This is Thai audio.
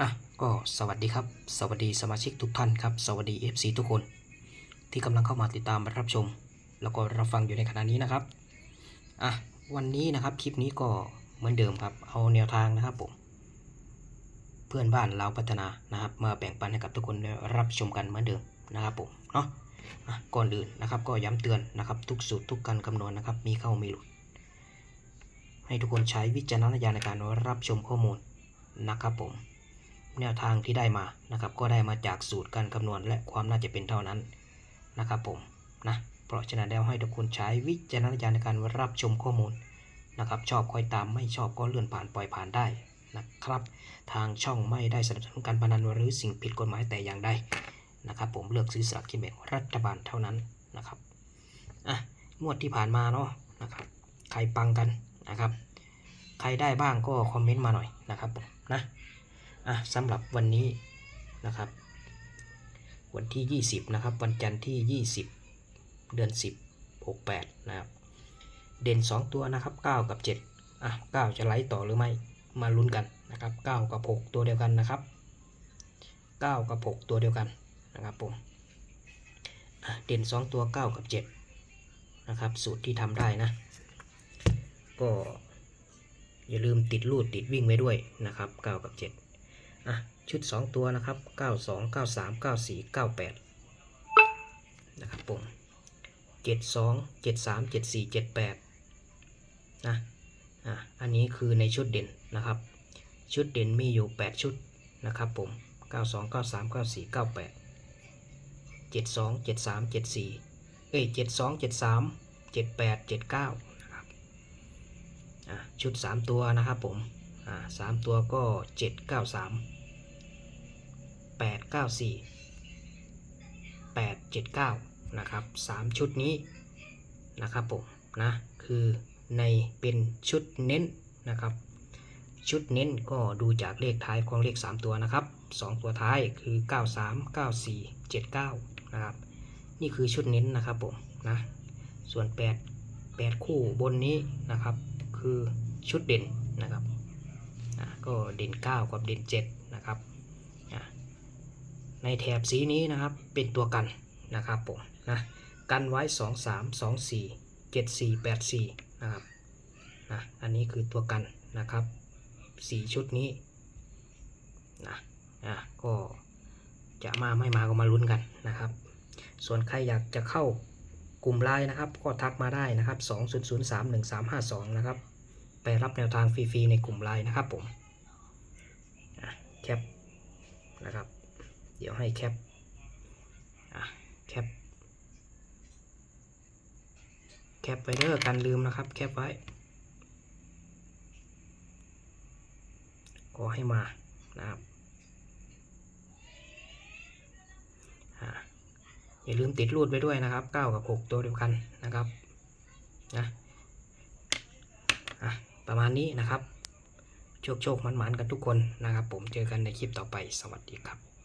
อะก็สวัสดีครับ สวัสดีสมาชิกทุกท่านครับ สวัสดี FC ทุกคน ที่กำลังเข้ามาติดตามรับชม แล้วก็รับฟังอยู่ในขณะนี้นะครับอะวันนี้นะครับคลิปนี้ก็เหมือนเดิมครับ เอาแนวทางนะครับผมเพื่อนบ้านเราพัฒนานะครับ มาแบ่งปันให้กับทุกคนรับชมกันเหมือนเดิมนะครับผมเนาะอะก่อนอื่นนะครับ ก็ย้ำเตือนนะครับ ทุกสูตรทุกการคำนวณนะครับ มีเข้ามีหลุด ให้ทุกคนใช้วิจารณญาณในการรับชมข้อมูลนะครับผม แนวทางที่ได้มานะครับ ก็ได้มาจากสูตรการคำนวณและความน่าจะเป็นเท่านั้นนะครับผมนะเพราะฉะนั้นแล้วให้ทุกคนใช้วิจารณญาณในการรับชมข้อมูลนะครับ ชอบค่อยตามไม่ชอบก็เลื่อนผ่านปล่อยผ่านได้นะครับ ทางช่องไม่ได้สนับสนุนการพนันหรือสิ่งผิดกฎหมายแต่อย่างใดนะครับ ผมเลือกซื้อสลากกินแบ่งรัฐบาลเท่านั้นนะครับอะงวดที่ผ่านมาเนาะนะครับใครปังกันนะครับ ใครได้บ้างก็คอมเมนต์มาหน่อยนะครับผมนะ อะสำหรับวันนี้นะครับ วันที่ 20 นะครับ วันจันทร์ที่ 20 เดือน 10 68 นะครับ เด่น 2 ตัวนะครับ 9 กับ 7 อะ 9 จะไล่ต่อหรือไม่มาลุ้นกันนะครับ 9 กับ 6 ตัวเดียวกันนะครับ 9 กับ 6 ตัวเดียวกันนะครับผมเด่น 2 ตัว 9 กับ 7 นะครับ สูตรที่ทำได้นะ ก็อย่าลืมติดรูดติดวิ่งไว้ด้วยนะครับ 9 กับ 7 อะชุด 2 ตัวนะครับ 92 93 94 98 นะครับผม72 73 74 78 นะ อะ อันนี้คือในชุดเด่นนะครับ ชุดเด่นมีอยู่ 8 ชุดนะครับผม 92 93 94 98 72 73 74 เอ้ย 72 73 78 79 นะครับ อะ ชุด 3 ตัวนะครับผม อ่าสามตัวก็ 793 8 9 4 8 7 9นะครับ3ชุดนี้นะครับผมนะคือในเป็นชุดเน้นนะครับ ชุดเน้นก็ดูจากเลขท้ายของเลข 3 ตัวนะครับ 2 ตัวท้ายคือ 93 94 79นะครับนี่คือชุดเน้นนะครับผมนะส่วน 8 8 คู่บนนี้นะครับ คือชุดเด่นนะครับอะก็เด่น 9 กับเด่น 7 ในแถบสีนี้นะครับเป็นตัวกันนะครับผมนะกันไว้ 2 3 2 4 7 4 8 4นะครับนะอันนี้คือตัวกันนะครับสีชุดนี้นะอะก็จะมาไม่มาก็มาลุ้นกันนะครับ ส่วนใครอยากจะเข้ากลุ่มไลน์นะครับ ก็ทักมาได้นะครับ2 0 0 3 1 3 5 2นะครับไปรับแนวทางฟรีๆในกลุ่มไลน์นะครับผมอะแคปนะครับ เดี๋ยวให้แคปอะแคปแคปไปเด้อกันลืมนะครับ แคปไว้ก็ให้มานะครับอะอย่าลืมติดรูดไปด้วยนะครับ 9 กับ 6 ตัวเดียวกันนะครับนะอะประมาณนี้นะครับ โชคโชคมันๆกันทุกคนนะครับ ผมเจอกันในคลิปต่อไปสวัสดีครับ